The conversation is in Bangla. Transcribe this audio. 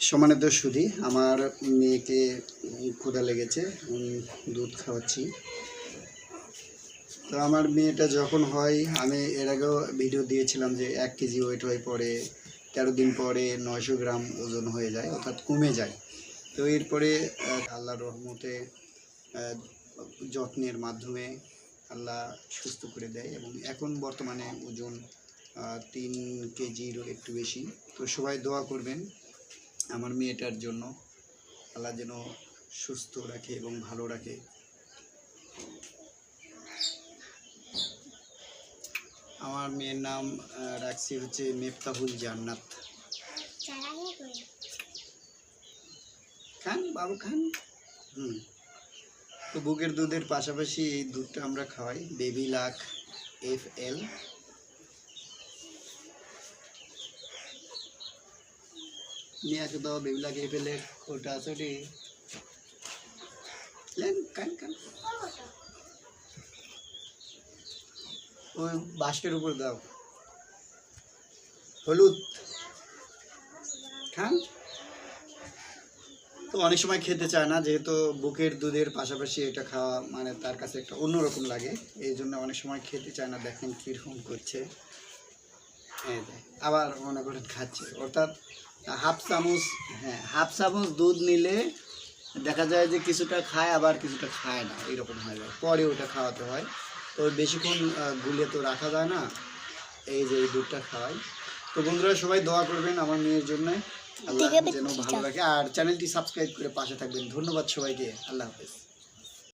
সমানিত সুধি আমার মেয়েকে ক্ষুধা লেগেছে দুধ খাওয়াচ্ছি। তো আমার মেয়েটা যখন হয় আমি এর আগেও ভিডিও দিয়েছিলাম যে এক কেজি ওয়েট হয়ে পরে তেরো দিন পরে নয়শো গ্রাম ওজন হয়ে যায় অর্থাৎ কমে যায়। তো এরপরে আহ, আল্লাহর রহমতে যত্নের মাধ্যমে আল্লাহ সুস্থ করে দেয় এবং এখন বর্তমানে ওজন তিন কেজিরও একটু বেশি। তো সবাই দোয়া করবেন। আমার মেয়েটার জন্য আল্লাহ যেন সুস্থ রাখে এবং ভালো রাখে। আমার মেয়ের নাম রাখছি হচ্ছে মেফতাহুল জান্নাত। খান, বাবু খান। হুম। তো বুকের দুধের পাশাপাশি এই দুধটা আমরা খাওয়াই। Baby lac F L. নিয়ে আসো দাও বেবি লাক এফ এল এর ওটা আছে ওটি লেন খান খান ওই বাস্কের উপর দাও। হলুদ। খান। তো অনেক সময় খেতে চায় না যেহেতু বুকের দুধের পাশাপাশি এটা খাওয়া মানে তার কাছে একটা অন্যরকম লাগে। এই জন্য অনেক সময় খেতে চায় না। দেখেন কীরকম করছে। এই যে, আবার মনে করেন খাচ্ছে। অর্থাৎ হাফ চামচ হ্যাঁ হাফ চামচ দুধ নিলে দেখা যায় যে কিছুটা খায় আবার কিছুটা খায় না এরকম হয়ে যায়। পরে ওটা খাওয়াতে হয়। তো বেশিক্ষণ আহ, গুলে তো রাখা যায় না এই যে এই দুধটা খাওয়াই। তো বন্ধুরা সবাই দোয়া করবেন আমার মেয়ের জন্য। আল্লাহ যেন ভালো রাখে আর চ্যানেলটি সাবস্ক্রাইব করে পাশে থাকবেন। ধন্যবাদ সবাইকে। আল্লাহ হাফেজ।